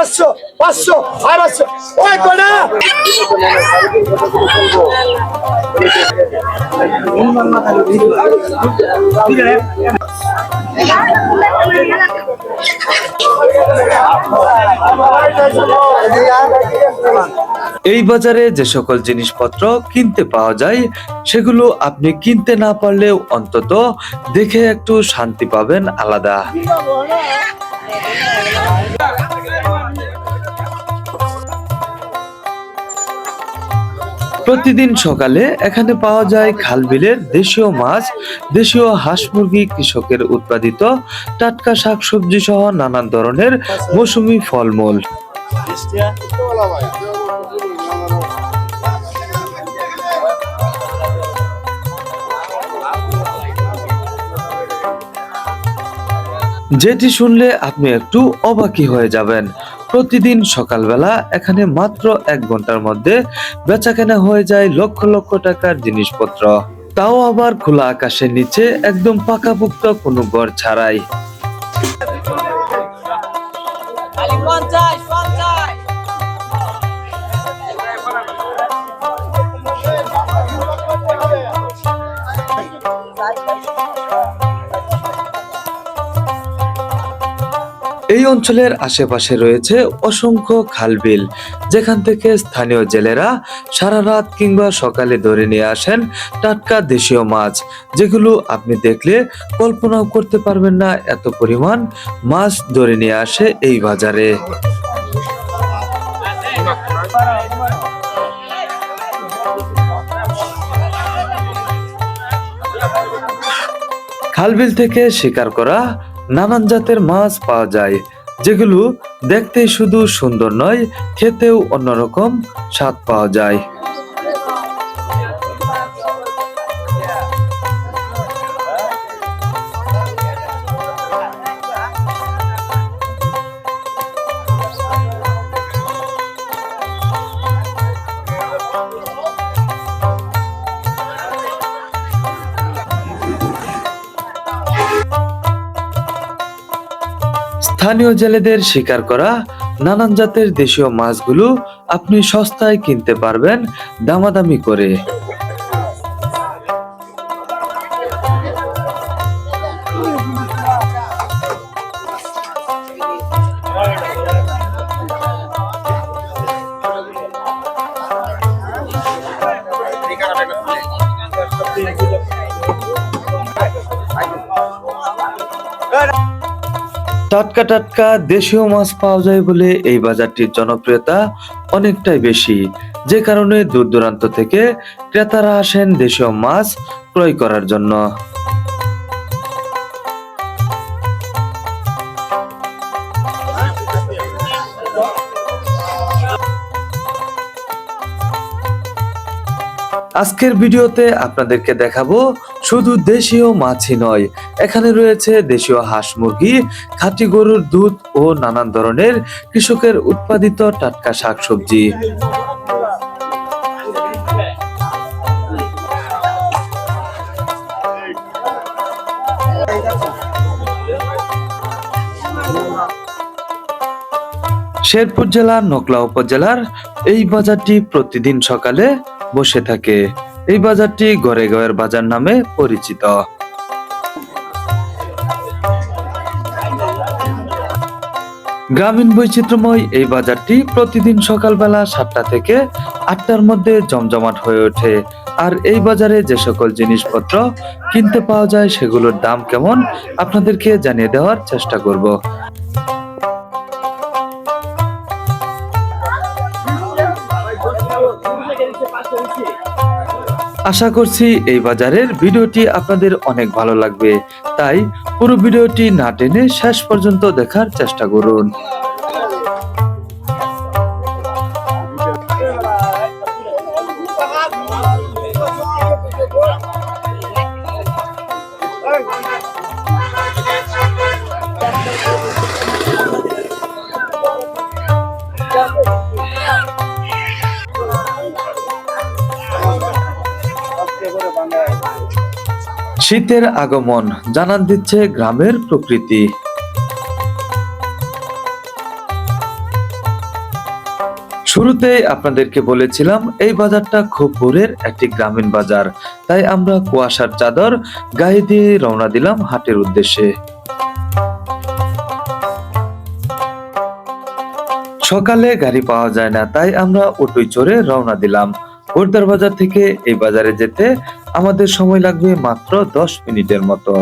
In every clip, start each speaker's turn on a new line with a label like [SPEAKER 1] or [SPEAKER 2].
[SPEAKER 1] চারশো পাঁচশো, আড়াইশো। ওই কটা?
[SPEAKER 2] এই বাজারে যে সকল জিনিসপত্র কিনতে পাওয়া যায়, সেগুলো আপনি কিনতে না পারলেও অন্তত দেখে একটু শান্তি পাবেন আলাদা। প্রতিদিন সকালে এখানে পাওয়া যায় খালবিলের দেশীয় মাছ, দেশীয় হাঁস মুরগি কৃষকের উৎপাদিত টাটকা শাকসবজি সহ নানান ধরনের মৌসুমী ফলমূল। যেটি শুনলে আপনি একটু অবাকি হয়ে যাবেন। প্রতিদিন সকালবেলা এখানে মাত্র এক ঘণ্টার মধ্যে বেচাকেনা হয়ে যায় লক্ষ লক্ষ টাকার জিনিসপত্র। তাও আবার খোলা আকাশের নিচে একদম পাকাপুক্ত কোনো ঘর ছাড়াই। অঞ্চলের আশেপাশে রয়েছে অসংখ্য খালবিল। যেখান থেকে স্থানীয় জেলেরা সারা রাত কিংবা সকালে ধরে নিয়ে আসেন টাটকা দেশীয় মাছ। যেগুলো আপনি দেখলে কল্পনাও করতে পারবেন না এত পরিমাণ মাছ ধরে নিয়ে আসে এই বাজারে। খালবিল থেকে শিকার করা নানান জাতের মাছ পাওয়া যায়। যেগুলো দেখতে শুধু সুন্দর নয় খেতেও অন্যরকম স্বাদ পাওয়া যায়। স্থানীয় জেলেদের শিকার করা নানান জাতের দেশীয় মাছগুলো আপনি সস্তায় কিনতে পারবেন দামাদামি করে। টাটকা টাটকা দেশীয় মাছ পাওয়া যায় বলে এই বাজারটির জনপ্রিয়তা অনেকটাই বেশি। যে কারণে দূর দূরান্ত থেকে ক্রেতারা আসেন দেশীয় মাছ ক্রয় করার জন্য। আজকের ভিডিওতে আপনাদেরকে দেখাবো শুধু দেশীয় মাছই নয়, এখানে রয়েছে দেশীয় হাঁস মুরগি, খাঁটি গরুর দুধ ও নানান ধরনের কৃষকের উৎপাদিত টাটকা শাকসবজি। শেরপুর জেলার নকলা উপজেলার এই বাজারটি প্রতিদিন সকালে বসে থাকে। এই বাজারটি গড়ে গয়ের বাজার নামে পরিচিত। গ্রামীণ বৈচিত্র্যময় এই বাজারটি প্রতিদিন সকালবেলা সাতটা থেকে আটটার মধ্যে জমজমাট হয়ে ওঠে। আর এই বাজারে যে সকল জিনিসপত্র কিনতে পাওয়া যায়, সেগুলোর দাম কেমন, আপনাদেরকে জানিয়ে দেওয়ার চেষ্টা করব। আশা করছি এই বাজারের ভিডিওটি আপনাদের অনেক ভালো লাগবে। তাই পুরো ভিডিওটি না টেনে শেষ পর্যন্ত দেখার চেষ্টা করুন। শীতের আগমন জানান দিচ্ছে গ্রামের প্রকৃতি। শুরুতেই আপনাদেরকে বলেছিলাম, এই বাজারটা খুব দূরের একটি গ্রামীণ বাজার। তাই আমরা কুয়াশার চাদর গায়ে দিয়ে রওনা দিলাম হাটের উদ্দেশ্যে। সকালে গাড়ি পাওয়া যায় না, তাই আমরা অটোয় চড়ে রওনা দিলাম। বোরদার বাজার থেকে এই বাজারে যেতে আমাদের সময় লাগবে মাত্র দশ মিনিটের মতো।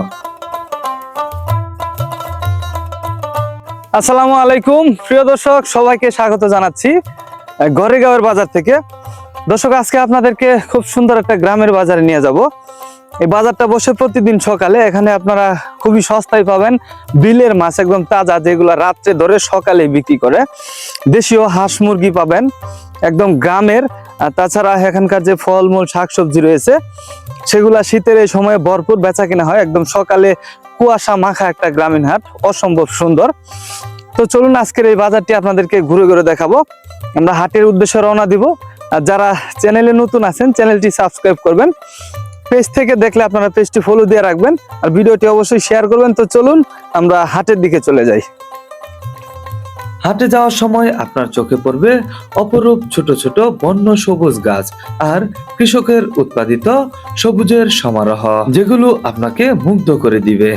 [SPEAKER 3] আসসালামু আলাইকুম। প্রিয় দর্শক, সবাইকে স্বাগত জানাচ্ছি গড়েগাঁওয়ের বাজার থেকে। দর্শক, আজকে আপনাদেরকে খুব সুন্দর একটা গ্রামের বাজারে নিয়ে যাব। এই বাজারটা বসে প্রতিদিন সকালে, এখানে আপনারা খুবই সস্তায় পাবেন বিলের মাছ একদম তাজা, যেগুলো রাত্রে ধরে সকালে বিক্রি করে। দেশীয় হাঁস মুরগি পাবেন। একদম গ্রামের। তাছাড়া এখানকার যে ফলমূল, শাকসবজি রয়েছে, সেগুলা শীতের এই সময়ে ভরপুর বেচা কিনা হয়। একদম সকালে কুয়াশা মাখা একটা গ্রামীণ হাট, অসম্ভব সুন্দর। তো চলুন আজকের এই বাজারটি আপনাদেরকে ঘুরে ঘুরে দেখাবো। আমরা হাটের উদ্দেশ্যে রওনা দিব। আর যারা চ্যানেলে নতুন আছেন, চ্যানেলটি সাবস্ক্রাইব করবেন। পেজ থেকে দেখলে আপনারা পেজটি ফলো দিয়ে রাখবেন। আর ভিডিওটি অবশ্যই শেয়ার করবেন। তো চলুন আমরা হাটের দিকে চলে যাই।
[SPEAKER 2] হাটে যাওয়ার সময় আপনার চোখে পড়বে অপরূপ ছোট ছোট বন্য সবুজ গাছ আর কৃষকের উৎপাদিত সবুজের সমারোহ, যেগুলো আপনাকে মুগ্ধ করে দিবে।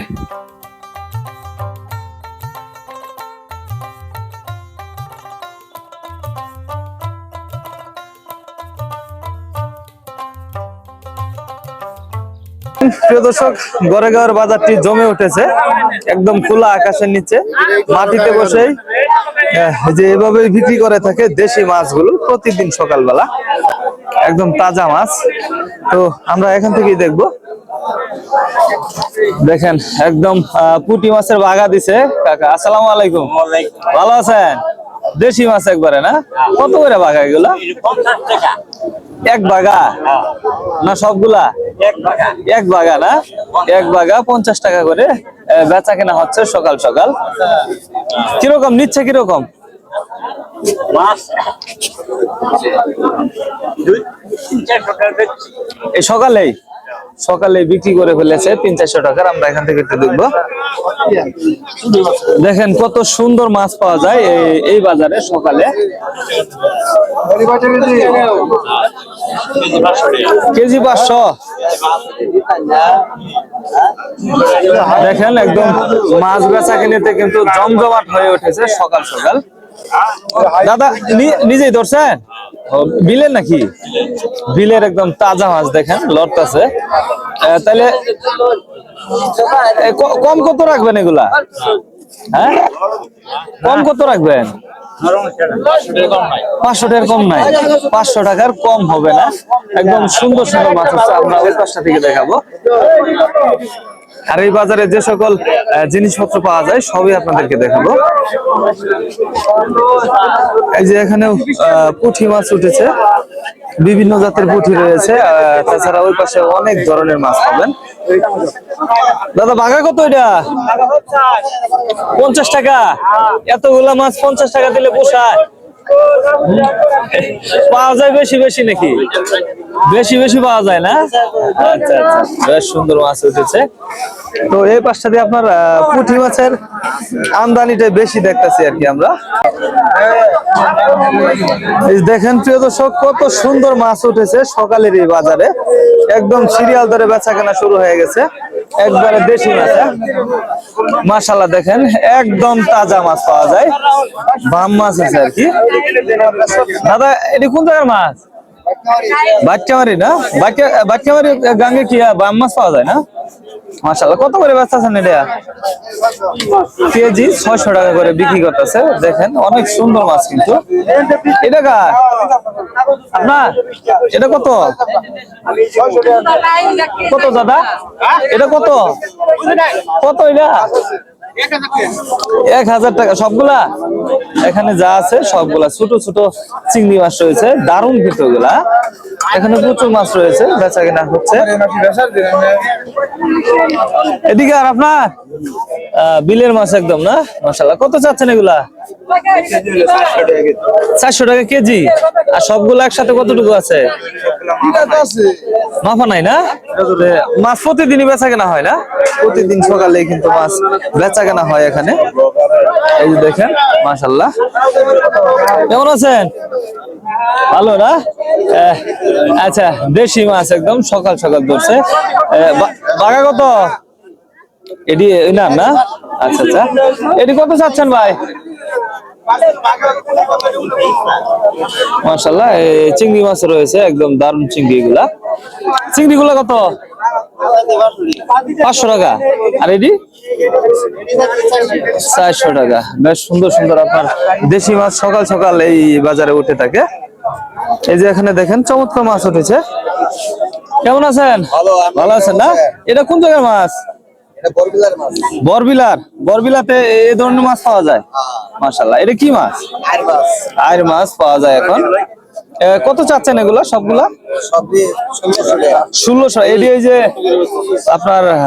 [SPEAKER 3] প্রিয় দর্শক গড়েগাঁওয়ের বাজারটি জমে উঠেছে একদম খোলা আকাশের নিচে মাটিতে বসেই যে এভাবে বিক্রি করে থাকে দেশি মাছগুলো প্রতিদিন সকালবেলা একদম তাজা মাছ। তো আমরা এখান থেকেই দেখব। দেখেন একদম পুঁটি মাছের বাগা দিছে কাকা। আসসালামু আলাইকুম। ভালো আছেন? দেশি মাছ একবারে না? কত করে বাঘা এগুলা? এক বাঘা? না, সবগুলা? এক বাঘা না? এক বাঘা পঞ্চাশ টাকা করে বেচা কেনা হচ্ছে সকাল সকাল। কীরকম, নিচ্ছে কীরকম? এই সকালেই? সকালে বিক্রি করে ফেলেছে, তিন চারশো টাকার, আমরা এখান থেকে একটু দেখব। দেখেন কত সুন্দর মাছ পাওয়া যায় এই- বাজারে সকালে। কেজি পাঁচশো। দেখেন একদম মাছ বেচা কিনেতে কিন্তু জমজমাট হয়ে উঠেছে সকাল সকাল। দাদা নিজেই ধরছেন? বিলের নাকি? বিলের একদম তাজা মাছ দেখেন লড়তাছে তাহলে কম কত রাখবেন এগুলা? হ্যাঁ? কম কত রাখবেন? পাঁচশো টাকার কম নাই। পাঁচশো টাকার কম হবে না। একদম সুন্দর সুন্দর মাছ হচ্ছে আমরা ওই পাঁচটা থেকে দেখাবো। আর এই বাজারে যে সকল জিনিসপত্র পাওয়া যায়, সবই আপনাদেরকে দেখাবো। এই যে এখানে পুঁটি মাছ উঠেছে। বিভিন্ন জাতের পুঁটি রয়েছে তাছাড়া ওই পাশে অনেক ধরনের মাছ পাবেন। দাদা বাঘা কত এটা? পঞ্চাশ টাকা। এতগুলা মাছ পঞ্চাশ টাকা দিলে পোষায়। পাওয়া যায় বেশি বেশি নাকি? বেশি বেশি পাওয়া যায় না? আচ্ছা আচ্ছা বেশ সুন্দর মাছ উঠেছে। তো এই পাশটা দিয়ে আপনার পুঁটি মাছের আমদানিটা বেশি দেখতেছি আর কি আমরা। দেখেন প্রিয় দর্শক, কত সুন্দর মাছ উঠেছে সকালের এই বাজারে। একদম সিরিয়াল ধরে বেচা কেনা শুরু হয়ে গেছে। একবারে দেশি মাছ হ্যাঁ? মাশাল্লাহ দেখেন, একদম তাজা মাছ পাওয়া যায়। বাম মাছ আছে আর কি। দাদা, এটি কোন জায়গার মাছ? বাচ্চামারি না? বাচ্চা, বাচ্চামারি গাঙ্গে কি মাছ পাওয়া যায় না? করে কেজি ছয়শো টাকা করে বিক্রি দেখেন, অনেক সুন্দর মাছ কিন্তু। এটা আপনার? এটা কত? কত দাদা? এটা কত? কত এটা? এক হাজার টাকা, সবগুলা? এখানে যা আছে, সবগুলা ছোট ছোট চিংড়ি মাছ রয়েছে, দারুণ কিন্তু ওগুলা এখানে প্রচুর মাছ রয়েছে বেচা কেনা হচ্ছে। এদিকে আর আপনার? বিলের মাছ একদম না? মাসাল্লাহ কত চাচ্ছেন এগুলা? চারশো টাকা কেজি। আর সবগুলো একসাথে কতটুকু আছে? মাফা নাই না? মাছ প্রতিদিনই বেচা কেনা হয় না? প্রতিদিন সকালে কিন্তু মাছ বেচা কেনা হয় এখানে। এই যে দেখেন মাশাল্লাহ কেমন আছেন? ভালো না? আচ্ছা দেশি মাছ একদম সকাল সকাল ধরছে। বাঘা কত? এটি না না? আচ্ছা আচ্ছা। এটি কত চাচ্ছেন ভাই? মাশাল্লাহ এই চিংড়ি মাছ রয়েছে একদম দারুণ চিংড়ি গুলা চিংড়ি গুলা কত? পাঁচশো টাকা। আর এটি? চারশো টাকা। বেশ সুন্দর সুন্দর আপনার দেশি মাছ সকাল সকাল এই বাজারে উঠে থাকে। এই যে এখানে দেখেন চমৎকার মাছ উঠেছে। কেমন আছেন? ভালো আছেন না? এটা কোন জায়গার মাছ? বরবিলার বরবিলাতে এই ধরনের মাছ পাওয়া যায়? মাশাল্লাহ এটা কি মাছ? আয়ের মাছ। পাওয়া যায় এখন। কত চাচ্ছেন এগুলা সবগুলা? ষোলোশো এটি ওই যে আপনার আহ,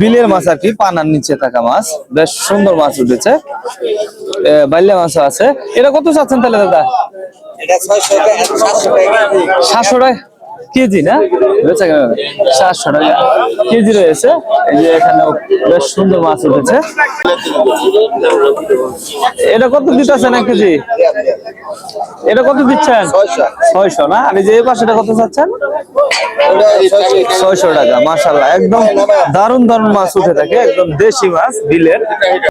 [SPEAKER 3] বিলের মাছ আর কি পানার নিচে থাকা মাছ। বেশ সুন্দর মাছ উঠেছে। এ, বাইল্যা মাছও আছে। এটা কত চাচ্ছেন তাহলে দাদা? সাতশো টাকা। কেজি না? বেচা সাতশো টাকা। কেজি রয়েছে। এই যে এখানে বেশ সুন্দর মাছ উঠেছে। এটা কত দিতেছেন এক কেজি? এটা কত দিচ্ছেন? ছয়শো। না? আর যে পাশেটা কত চাচ্ছেন? ছয়শো টাকা মাশাল্লাহ একদম দারুণ দারুণ মাছ উঠে থাকে। একদম দেশি মাছ বিলের।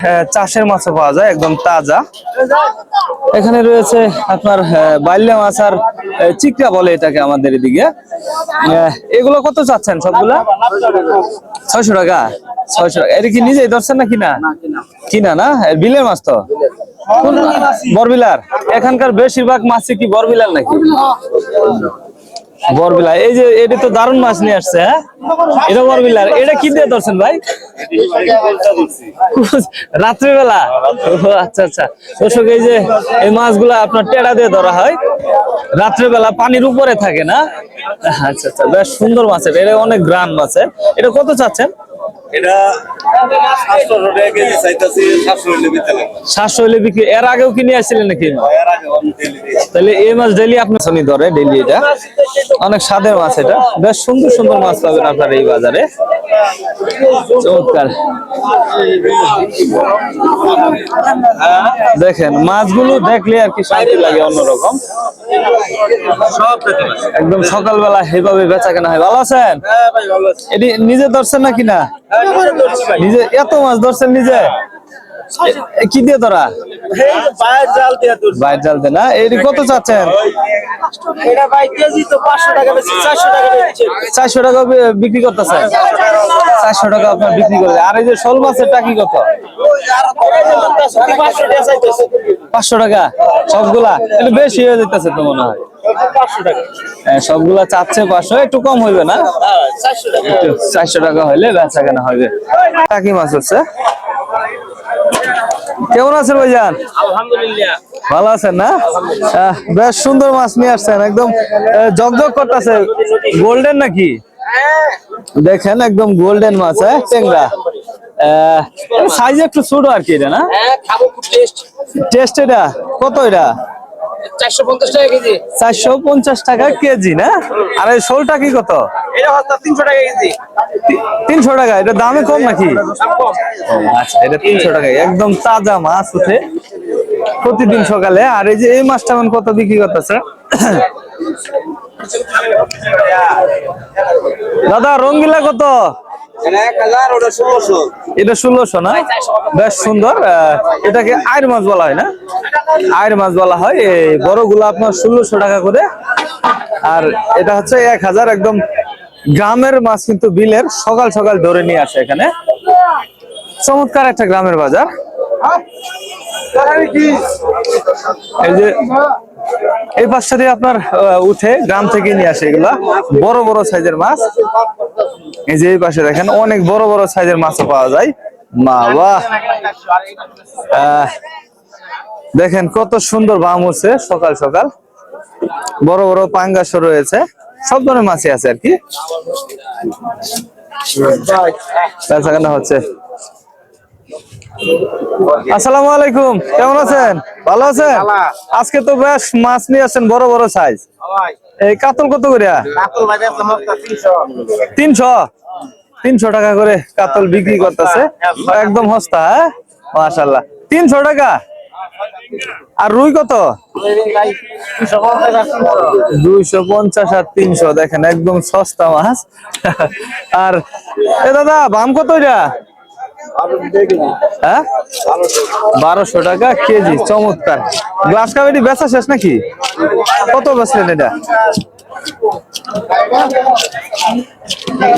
[SPEAKER 3] হ্যাঁ, চাষের মাছও পাওয়া যায় একদম তাজা। এখানে রয়েছে আপনার আহ, মাছ আর চিকরা বলে এটাকে আমাদের এদিকে। এগুলো কত চাচ্ছেন সবগুলা? ছয়শো টাকা। ছয়শো টাকা। এটা কি নিজে ধরছেন না কিনা? কিনা। না? বিলের মাছ তো? বরবিলার। এখানকার বেশিরভাগ মাছ কি বরবিলার নাকি? বরবিলা। এই যে এটা তো দারুণ মাছ নিয়ে আসছে হ্যাঁ? এটা বরবিলার এটা কি দিয়ে ধরছেন ভাই? রাত্রিবেলা। আচ্ছা আচ্ছা। দর্শক, এই যে এই মাছগুলা আপনার টেড়া দিয়ে ধরা হয়। রাত্রিবেলা পানির উপরে থাকে, না? আচ্ছা আচ্ছা। বেশ সুন্দর মাছের। এটা অনেক গ্রান মাছের। এটা কত চাচ্ছেন?
[SPEAKER 4] এটা সাতশো
[SPEAKER 3] হলে বিক্রি এর আগেও কিনে আসছিলেন নাকি? তাহলে এই মাছ ডেলি আপনার শনি ধরে ডেলি এটা। অনেক স্বাদের মাছ এটা। বেশ সুন্দর সুন্দর মাছ পাবেন আপনার এই বাজারে। চমৎকার। দেখেন মাছগুলো দেখলে আর কি শান্তি লাগে অন্যরকম। একদম সকালবেলা সেভাবে বেচা কেনা হয়। ভালো আছেন? এটি নিজে ধরছেন নাকি না? নিজে এত মাছ ধরছেন নিজে? কি দিয়ে ধরা
[SPEAKER 4] বাইরে জাল দিয়ে
[SPEAKER 3] না? এটি কত চাচ্ছেন?
[SPEAKER 4] চারশো টাকা
[SPEAKER 3] বিক্রি করতেছে চারশো টাকা আপনার বিক্রি করে আর এই যে শোল মাছের টাকি কত?
[SPEAKER 4] পাঁচশো টাকা?
[SPEAKER 3] সবগুলা? একটু বেশি হয়ে যেতেছে তো মনে হয়। হ্যাঁ, সবগুলা চাচ্ছে পাঁচশো একটু কম হইবে না?
[SPEAKER 4] চারশো টাকা।
[SPEAKER 3] একটু চারশো টাকা হইলে বেচা কেনা হবে। টাকি মাছ হচ্ছে। কেমন আছেন ভাইজান?
[SPEAKER 4] আলহামদুলিল্লাহ।
[SPEAKER 3] ভালো আছেন না? বেশ সুন্দর মাছ নিয়ে আসছেন একদম জগজগ করতেছে। গোল্ডেন নাকি? দেখেন একদম গোল্ডেন মাছ হ্যাঁ টেংরা সাইজ একটু ছোট আর কি এটা না?
[SPEAKER 5] হ্যাঁ টেস্ট
[SPEAKER 3] এটা? কত এটা?
[SPEAKER 5] চারশো পঞ্চাশ টাকা কেজি।
[SPEAKER 3] চারশো পঞ্চাশ টাকা কেজি না? আর এই শোলটা কি কত?
[SPEAKER 5] এটা হচ্ছে তিনশো টাকা কেজি।
[SPEAKER 3] তিনশো টাকা এটা দামে কম নাকি? আচ্ছা এটা তিনশো টাকা একদম তাজা মাছ উঠে প্রতিদিন সকালে আর এই যে এই মাছটা এখন কত বিক্রি করতেছে? দাদা রঙ্গিলা কত?
[SPEAKER 4] এটা ষোলোশো।
[SPEAKER 3] না? বেশ সুন্দর এটাকে আয়ের মাছ বলা হয় না? আয়ের মাছ বলা হয় এই বড়গুলো আপনার ষোলোশো টাকা করে। আর এটা হচ্ছে এক হাজার একদম গ্রামের মাছ কিন্তু বিলের সকাল সকাল ধরে নিয়ে আসে এখানে। চমৎকার একটা গ্রামের বাজার। এই যে এই পাশটা দিয়ে আপনার উঠে গ্রাম থেকে নিয়ে আসে এগুলা। বড় বড় সাইজের মাছ। এই যে এই পাশে দেখেন, অনেক বড় বড় সাইজের মাছও পাওয়া যায়। মা, বাহ! দেখেন কত সুন্দর বাম হচ্ছে সকাল সকাল। বড় বড় পাঙ্গাসও রয়েছে। সব ধরনের মাছই আছে আর কি। হচ্ছে। আসসালামু আলাইকুম, কেমন আছেন? ভালো আছেন? আজকে তো বেশ মাছ নিয়ে আসছেন বড় বড় সাইজ এই কাতল কত করিয়া? তিনশো। তিনশো টাকা করে কাতল বিক্রি করতেছে। একদম সস্তা হ্যাঁ? মাশাল্লাহ তিনশো টাকা? আর রুই কত? দুইশো পঞ্চাশ আর তিনশো দেখেন একদম সস্তা মাছ। আর এ দাদা বাম কত এটা? হ্যাঁ? বারোশো টাকা কেজি চমৎকার। গ্লাস কাপ বেচা শেষ নাকি? কত বেচলেন এটা?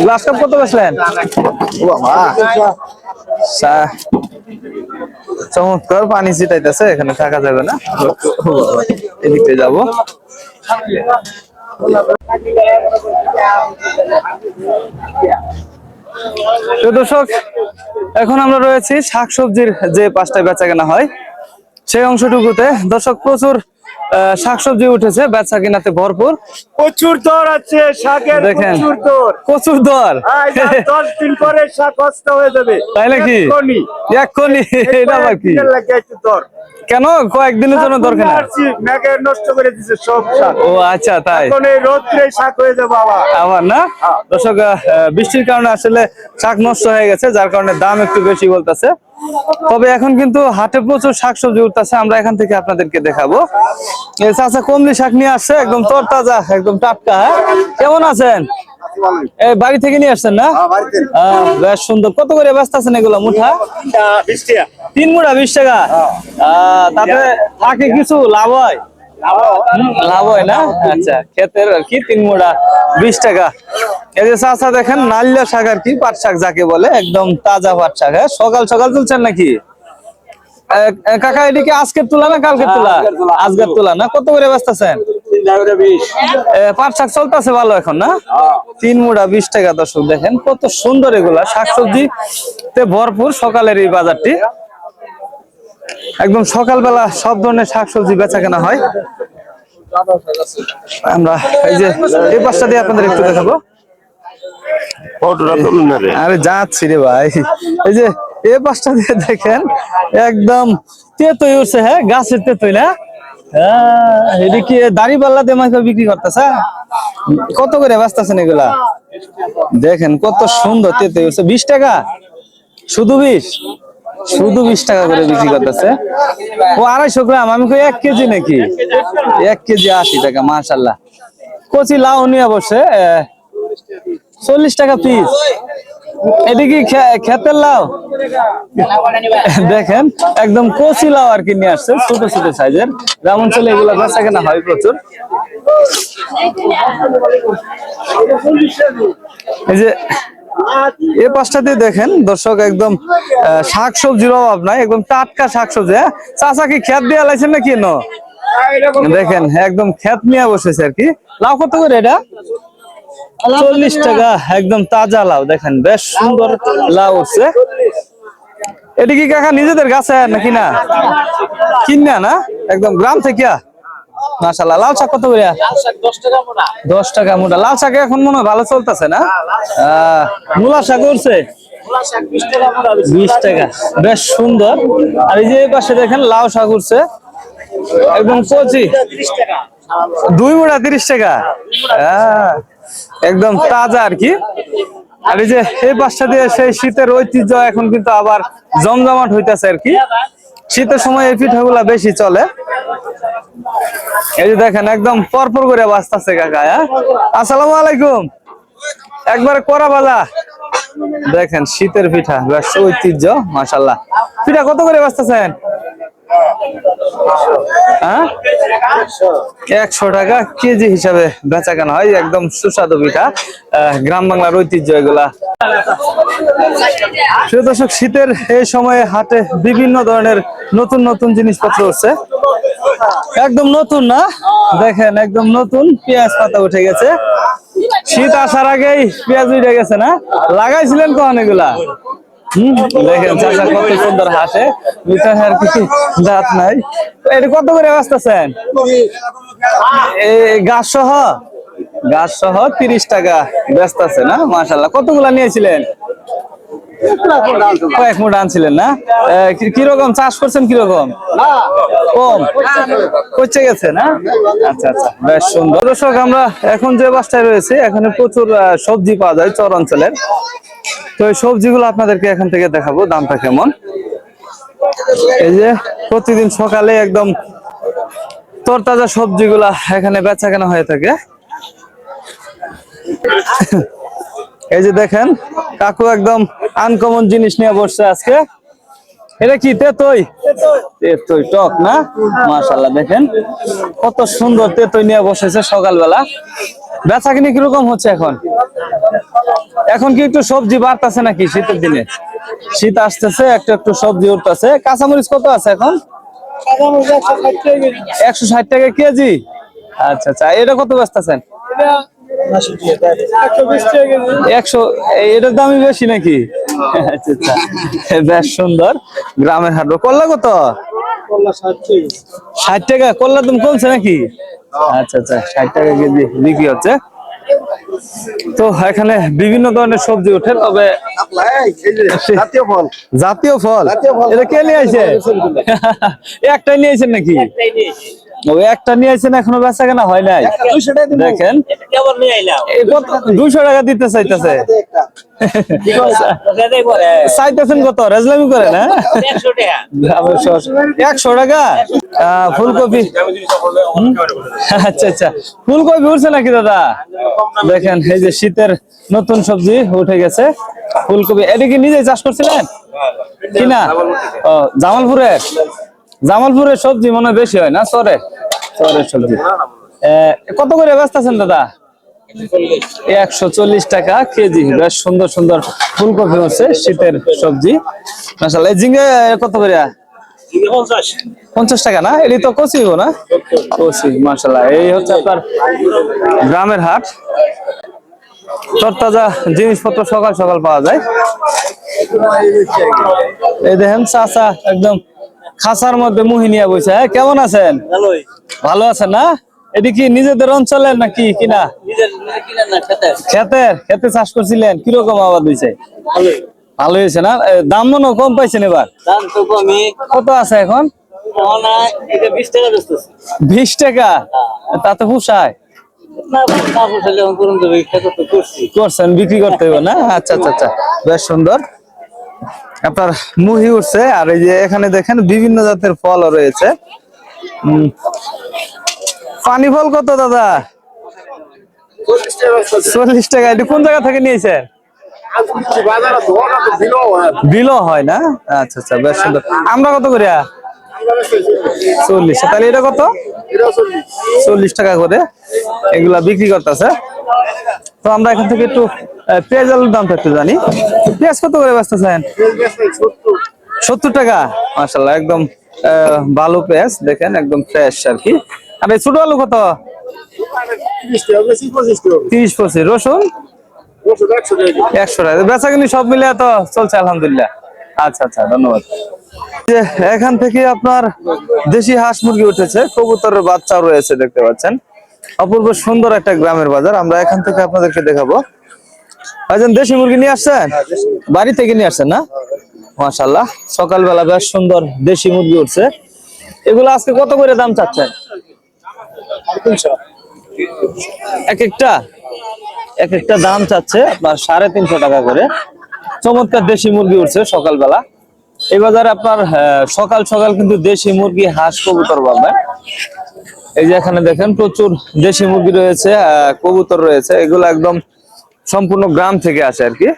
[SPEAKER 3] গ্লাস কাপ কত বেচলেন? চমৎকার, পানি ছিটাইতেছে, এখানে থাকা যাবে না। এদিকে যাব। দর্শক, এখন আমরা রয়েছি শাকসবজির যে পাঁচটা বেচা কেনা হয়, সেই অংশটুকুতে। দর্শক, প্রচুর শাকসবজি উঠেছে বেচা কিনাতে ভরপুর।
[SPEAKER 1] প্রচুর দর আছে শাকের
[SPEAKER 3] দেখেন।
[SPEAKER 1] প্রচুর দর। আর দশ দিন পরে শাক হয়ে যাবে।
[SPEAKER 3] তাই নাকি?
[SPEAKER 1] এক্ষুনি।
[SPEAKER 3] কনি এটা কি?
[SPEAKER 1] দর।
[SPEAKER 3] কেন? কয়েকদিনের জন্য দরকার
[SPEAKER 1] মেঘে নষ্ট করে দিছে সব
[SPEAKER 3] ও আচ্ছা তাই।
[SPEAKER 1] এখন এই রোদ্রে শাক হয়ে যাবে আবার।
[SPEAKER 3] আবার না? দর্শক বৃষ্টির কারণে আসলে শাক নষ্ট হয়ে গেছে যার কারণে দাম একটু বেশি বলতেছে। তবে এখন কিন্তু হাটে প্রচুর শাকসবজি উঠতেছে আমরা এখান থেকে আপনাদেরকে দেখাবো। চাচা কমলি শাক নিয়ে আসছে একদম তরতাজা একদম টাটকা হ্যাঁ? কেমন আছেন? এই বাড়ি থেকে নিয়ে আসছেন না? বেশ সুন্দর। কত করে ব্যস্ত আছেন এগুলো মুঠা? তিন মুঠা বিশ টাকা? তাতে থাকে কিছু লাভ হয়? লাভ হয়। না? আচ্ছা ক্ষেতের আর কি তিন মুড়া বিশ টাকা। এই যে চাচা দেখেন নালিয়া শাক আর কি পাট শাক যাকে বলে একদম তাজা পাট শাক হ্যাঁ? সকাল সকাল তুলছেন নাকি? কাকা এদিকে আজকের তোলা না কালকের তোলা? আজকের তোলা। না? কত করে ব্যস্তাছেন পাট শাক চলতেছে ভালো এখন না? তিন মুড়া বিশ টাকা দর্শক দেখেন কত সুন্দর এগুলা। শাকসবজি তে ভরপুর সকালের এই বাজারটি। একদম সকালবেলা সব ধরনের শাকসবজি বেচা কেনা হয়। আমরা এই যে এই পাশটা দিয়ে আপনাদের একটু দেখাবো। আরে যাচ্ছি রে ভাই। এই যে এই পাশটা দিয়ে দেখেন একদম তেতই উঠছে হ্যাঁ? গাছের তেতই না? হ্যাঁ এদিকে দাড়ি পাল্লা দিয়ে মাছ বিক্রি করতেছে? কত করে বাঁচতেছেন এগুলা? দেখেন কত সুন্দর উঠছে বিশ টাকা? শুধু বিশ? শুধু বিশ টাকা করে বিক্রি করতেছে। ও আড়াইশো গ্রাম, আমি কই এক কেজি নাকি? এক কেজি আশি টাকা মাশাল্লাহ কচি লাউ নিয়ে বসে চল্লিশ টাকা পিস। এদিকে খেতের লাউ? দেখেন একদম কচি লাউ আর কি নিয়ে আসছে ছোট ছোট সাইজের। গ্রাম অঞ্চলে এগুলো বেচা কেনা হয় প্রচুর। এই যে এ পাশটা দিয়ে দেখেন দর্শক একদম আহ, শাকসবজির অভাব নাই একদম টাটকা শাকসবজি হ্যাঁ? চাচা কি খেত দিয়ে লাইছেন ন? দেখেন একদম খেত নিয়ে বসেছে আর কি। লাউ কত করে এটা? চল্লিশ টাকা একদম তাজা লাউ দেখেন বেশ সুন্দর লাউ উঠছে। এটা কি কাকা নিজেদের গাছে নাকি না? কিনা না? একদম গ্রাম থেকে? মাশাল্লাহ লাল শাক কত করে? দশ টাকা মোটা। লাল শাক এখন মনে হয় ভালো চলতেছে না? মূলা শাক উঠছে? বিশ টাকা বেশ সুন্দর। আর এই যে পাশে দেখেন লাউ শাক উঠছে। একদম কচি। দুই মুড়া তিরিশ টাকা। হ্যাঁ, একদম তাজা আর কি। আর এই যে এই পাশটা দিয়ে সেই শীতের ঐতিহ্য এখন কিন্তু আবার জমজমাট হইতেছে আর কি। শীতের সময় এই পিঠাগুলা বেশি চলে। এই যে দেখেন, একদম পরপর করে বাঁচতেছে কাকা হ্যাঁ? আসসালামু আলাইকুম। একবারে করা বাজা। দেখেন, শীতের পিঠা, বেশ ঐতিহ্য মাশাল্লাহ পিঠা কত করে বাঁচতেছেন একশো টাকা কেজি হিসাবে বেচা কেনা হয়, একদম সুস্বাদু পিঠা। গ্রাম বাংলার ঐতিহ্য এগুলা। দর্শক, শীতের এই সময়ে হাটে বিভিন্ন ধরনের নতুন নতুন জিনিসপত্র হচ্ছে একদম নতুন না? দেখেন, একদম নতুন পেঁয়াজ পাতা উঠে গেছে। শীত আসার আগেই পেঁয়াজ উঠে গেছে না? লাগাইছিলেন কখন এগুলা? হম, দেখেন চাচা কত সুন্দর হাসে। আর কিছু দাঁত নাই। এটা কত করে বাঁচতেছেন? গাছ সহ? গাছ সহ তিরিশ টাকা। ব্যস্ত না? মাশাল্লাহ কতগুলা নিয়েছিলেন? কয়েক মুঠ আনছিলেন না? কীরকম? চাষ করছেন কীরকম? কম? পচে গেছে না? আচ্ছা আচ্ছা বেশ সুন্দর। দর্শক, আমরা এখন যে বাসটায় রয়েছে, এখানে প্রচুর সবজি পাওয়া যায় চর অঞ্চলের। তো এই সবজিগুলো আপনাদেরকে এখান থেকে দেখাবো, দামটা কেমন? এই যে প্রতিদিন সকালে একদম তরতাজা সবজিগুলা এখানে বেচা কেনা হয়ে থাকে। এই যে দেখেন কাকু একদম আনকমন জিনিস নিয়ে বসছে আজকে। এটা কি তেতই? তেতই টক না? মাশাল্লাহ দেখেন। কত সুন্দর তেতই নিয়ে বসেছে সকালবেলা। বেচা কিনে কীরকম হচ্ছে এখন? এখন কি একটু সবজি বাড়তেছে নাকি শীতের দিনে? শীত আসতেছে একটু একটু সবজি উঠতেছে। কাঁচামরিচ কত আছে এখন? একশো ষাট টাকা কেজি। আচ্ছা আচ্ছা। এটা কত বেচতেছেন? একশো এটার দামই বেশি নাকি? আচ্ছা আচ্ছা। বেশ সুন্দর। গ্রামের হাট করলা কত? ষাট টাকা। করলা কমছে নাকি? আচ্ছা আচ্ছা। ষাট টাকা কেজি বিক্রি হচ্ছে। তো এখানে বিভিন্ন ধরনের সবজি ওঠে তবে
[SPEAKER 1] জাতীয় ফল।
[SPEAKER 3] জাতীয় ফল? এটা কে নিয়ে আইছে একটাই নিয়ে আইছেন নাকি? একটা নিয়ে আইছেন এখনও বেচা কেনা হয় নাই। দেখেন।
[SPEAKER 5] কেবল নিয়ে আইলাম।
[SPEAKER 3] এই কত? দুইশো টাকা দিতে চাইতেছে। চাইতেছেন কত? রেজলামি করে না
[SPEAKER 5] একশো টাকা।
[SPEAKER 3] আহ, ফুলকপি। আচ্ছা আচ্ছা। ফুলকপি উঠছে নাকি দাদা? দেখেন এই যে শীতের নতুন সবজি উঠে গেছে। ফুলকপি। এটা কি নিজে চাষ করছিলেন? কিনা ও জামালপুরের? জামালপুরের সবজি মনে বেশি হয় না? চরে। চরের সবজি। কত করে ব্যস্ত আছেন দাদা? একশো চল্লিশ টাকা কেজি। বেশ সুন্দর সুন্দর ফুলকপি হচ্ছে, শীতের সবজি। ঝিঙ্গে কত করে?
[SPEAKER 5] পঞ্চাশ
[SPEAKER 3] টাকা না? এটি তো কচি না? কচি মাসাল্লাহ এই হচ্ছে আপনার গ্রামের হাট। তরতাজা জিনিসপত্র সকাল সকাল পাওয়া যায়। এই দেখেন চাচা একদম খাসার মধ্যে মোহিনিয়া বইছে হ্যাঁ, কেমন আছেন? ভালো আছেন না? এটি কি নিজেদের অঞ্চলের নাকি কিনা? খেতের। খেতে চাষ করছিলেন? কীরকম আবাদ হয়েছে? ভালো হয়েছে না? দাম মনে হয় কম পাইছেন এবার? কত আছে এখন?
[SPEAKER 5] না বিশ টাকা বেচতেছে।
[SPEAKER 3] তাতে পোষায় করছেন বিক্রি করতে হবে না? আচ্ছা আচ্ছা আচ্ছা। বেশ সুন্দর। আপনার মুহি উঠছে, আর এই যে এখানে দেখেন বিভিন্ন জাতের ফলও রয়েছে। পানি ফল কত দাদা? চল্লিশ টাকা, এটি কোন জায়গা থেকে নিয়েছেন? বিলো হয় না? আচ্ছা আচ্ছা বেশ সুন্দর। আমরা কত করিয়া চল্লিশ। তাহলে এটা কত? চল্লিশ টাকা করে। এগুলা বিক্রি করতেছে। তো আমরা এখান থেকে একটু পেঁয়াজ আলুর দামটা একটু জানি। পেঁয়াজ কত করে বেচতেছেন সত্তর টাকা। মাসাল্লাহ একদম ভালো পেঁয়াজ, দেখেন, একদম ফ্রেশ আর কি। আর এই ছোট আলু কত? তিরিশ পঁচিশ, রসুন? একশো টাকা। বেচা সব মিলে তো চলছে, আলহামদুলিল্লাহ। আচ্ছা আচ্ছা ধন্যবাদ। এখান থেকে আপনার দেশি হাঁস মুরগি উঠেছে, কবুতরের বাচ্চাও রয়েছে, দেখতে পাচ্ছেন। অপূর্ব সুন্দর একটা গ্রামের বাজার। আমরা এখান থেকে আপনাদেরকে দেখাবো। ভাইজান দেশি মুরগি নিয়ে আসছেন? বাড়ি থেকে নিয়ে আসছেন না? মাশাল্লাহ সকালবেলা বেশ সুন্দর দেশি মুরগি উঠছে। এগুলো আজকে কত করে দাম চাচ্ছেন? এক একটা? এক একটা দাম চাচ্ছে আপনার সাড়ে তিনশো টাকা করে। চমৎকার দেশি মুরগি উঠছে সকালবেলা। এই বাজারে আপনার আহ, সকাল সকাল কিন্তু দেশি মুরগি হাঁস কবুতর পাবেন এই যে এখানে দেখেন প্রচুর দেশি মুরগি রয়েছে কবুতর রয়েছে, এগুলো একদম সম্পূর্ণ গ্রাম থেকে আসে আর কি।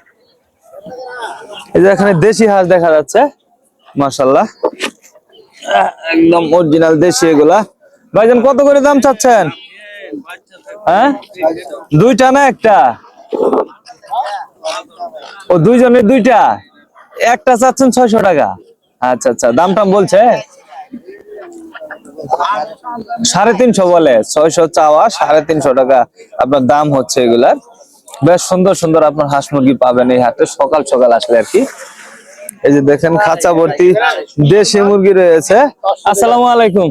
[SPEAKER 3] এই যে এখানে দেশি হাঁস দেখা যাচ্ছে মাসাল্লাহ একদম অরিজিনাল দেশি এগুলা। ভাইজান, কত করে দাম চাচ্ছেন? হ্যাঁ? দুইটা না একটা? ও, দুইজনের দুইটা? একটা চাচ্ছেন ছয়শো টাকা। আচ্ছা আচ্ছা দাম টাম বলছে? সাড়ে তিনশো বলে, ছয়শো চাওয়া, সাড়ে তিনশো টাকা আপনার দাম হচ্ছে এগুলার। বেশ সুন্দর সুন্দর আপনার হাঁস মুরগি পাবেন এই হাটে, সকাল সকাল আসলে আর কি। এই যে দেখেন খাঁচা ভর্তি দেশি মুরগি রয়েছে। আসসালামু আলাইকুম।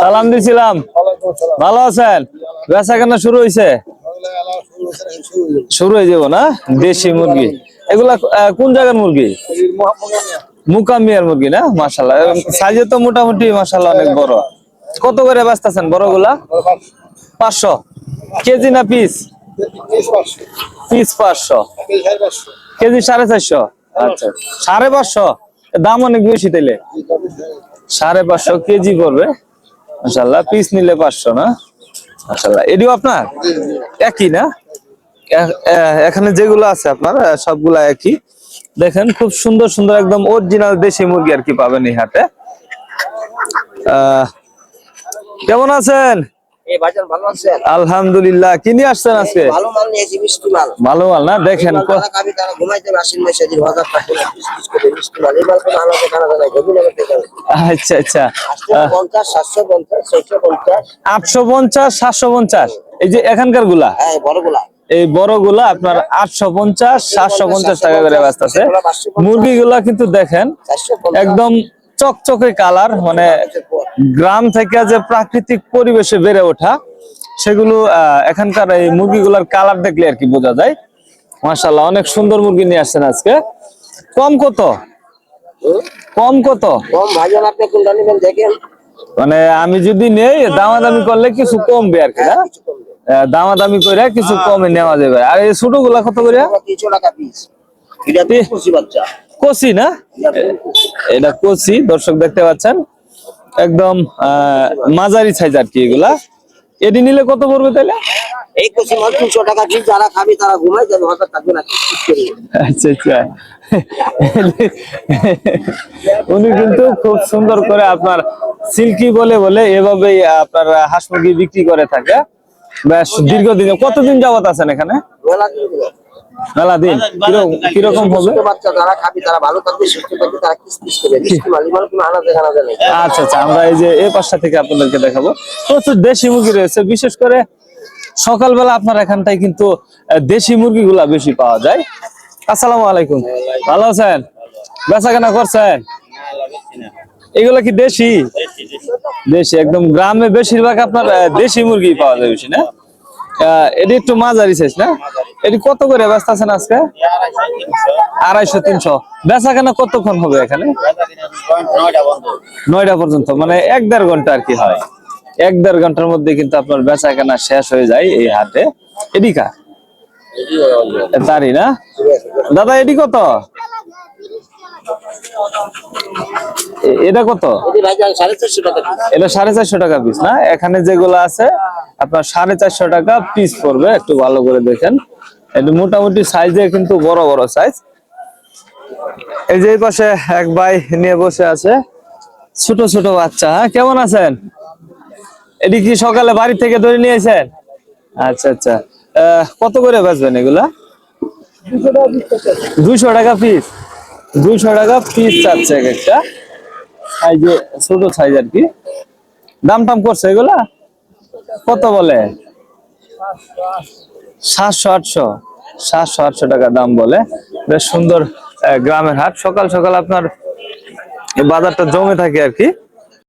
[SPEAKER 3] সালাম দিছিলাম। ভালো আছেন? বেচা কেনা শুরু হয়েছে শুরু হয়ে যাব না? দেশি মুরগি। এগুলা কোন জায়গার মুরগি? মুকামিয়ার মুরগি না? মাসাল্লাহ সাইজে তো মোটামুটি মাসাল্লাহ অনেক বড়। কত করে বেচতেছেন বড়গুলা? পাঁচশো। কেজি না পিস পিস পাঁচশো। কেজি সাড়ে চারশো। আচ্ছা। সাড়ে পাঁচশো? দাম অনেক বেশি তাইলে। সাড়ে পাঁচশো কেজি পড়বে। মাসাল্লাহ পিস নিলে পাঁচশো না? মাসাল্লাহ এটিও আপনার? একই না? এখানে যেগুলো আছে আপনার সবগুলা একই। দেখেন খুব সুন্দর সুন্দর একদম অরিজিনাল দেশি মুরগি আর কি পাবেন এই হাটে। আহ, কেমন আছেন? আলহামদুলিল্লাহ। কি নিয়ে আসছেন আজকে?
[SPEAKER 1] ভালো মাল
[SPEAKER 3] না? দেখেন আচ্ছা আচ্ছা।
[SPEAKER 1] আটশো পঞ্চাশ সাতশো পঞ্চাশ।
[SPEAKER 3] এই যে এখানকারগুলা?
[SPEAKER 1] হ্যাঁ বড়গুলা।
[SPEAKER 3] এই বড়গুলা আপনার আটশো পঞ্চাশ সাতশো পঞ্চাশ টাকা করে মুরগি গুলা কিন্তু দেখেন একদম চকচকে কালার মানে গ্রাম থেকে যে প্রাকৃতিক পরিবেশে বেড়ে ওঠা সেগুলো এখানকার এই মুরগিগুলার কালার দেখলে আর কি বোঝা যায়। মাশাল্লাহ অনেক সুন্দর মুরগি নিয়ে আসছেন আজকে। কম কত? কম কত?
[SPEAKER 1] কম ভাজন আপনি কোনটা নেবেন দেখেন।
[SPEAKER 3] মানে আমি যদি নেই দামাদামি করলে কিছু কমবে আর কি না? আহ, দামাদামি করে কিছু কমে নেওয়া যাবে। আর এই ছোটগুলা কত করে?
[SPEAKER 1] তিনশো টাকা পিস এটা তো খুশি বাচ্চা।
[SPEAKER 3] কচি না? এটা কচি দর্শক দেখতে পাচ্ছেন। একদম মাঝারি সাইজ আর কি এগুলা। এটি নিলে কত পড়বে তাহলে?
[SPEAKER 1] এই খুশি মাল তিনশো টাকা পিস যারা খাবি তারা ঘুমাই যাবে হঠাৎ থাকবে না
[SPEAKER 3] আচ্ছা আচ্ছা। উনি কিন্তু খুব সুন্দর করে আপনার সিল্কি বলে বলে এভাবেই আপনার হাঁস মুরগি বিক্রি করে থাকে। বেশ দীর্ঘদিন কতদিন যাবত আছেন এখানে?
[SPEAKER 1] মেলা
[SPEAKER 3] দিন। কীরকম হবে? আচ্ছা আচ্ছা আমরা এই যে এই পাশটা থেকে আপনাদেরকে দেখাবো। প্রচুর দেশি মুরগি রয়েছে বিশেষ করে সকালবেলা আপনার এখানটায় কিন্তু দেশি মুরগিগুলা বেশি পাওয়া যায়। আসসালামু আলাইকুম। ভালো আছেন? বেচা কেনা করছেন এগুলা কি দেশি। দেশি, একদম গ্রামে বেশিরভাগ আপনার দেশি মুরগি পাওয়া যায় বেশি, না? এটি একটু মাঝারি সাইজ না? এটি কত করে ব্যস্ত আছেন আজকে? আড়াইশো, তিনশো। বেচা কেনা কতক্ষণ হবে এখানে? নয়টা পর্যন্ত মানে এক দেড় ঘণ্টা আর কি হয়। এক দেড় ঘণ্টার মধ্যে কিন্তু আপনার বেচা কেনা শেষ হয়ে যায় এই হাটে। এদিকা? তারই না? দাদা, এটি কত? এটা কত। এটা সাড়ে চারশো টাকা পিস না? এখানে যেগুলো আছে আপনার সাড়ে চারশো টাকা পিস পড়বে একটু ভালো করে দেখেন। এটা মোটামুটি সাইজে কিন্তু বড় বড় সাইজ এই যে পাশে এক ভাই নিয়ে বসে আছে। ছোট ছোট বাচ্চা হ্যাঁ? কেমন আছেন? এটি কি সকালে বাড়ি থেকে ধরে নিয়েছেন আচ্ছা আচ্ছা। কত করে বাঁচবেন এগুলা? দুইশো টাকা পিস দুইশো টাকা পিস চাচ্ছে এক একটা। এই যে ছোট সাইজ আর কি। দাম টাম করছে এগুলা? কত বলে? সাতশো, আটশো। সাতশো, আটশো টাকা দাম বলে। বেশ সুন্দর গ্রামের হাট। সকাল সকাল আপনার বাজারটা জমে থাকে আর কি।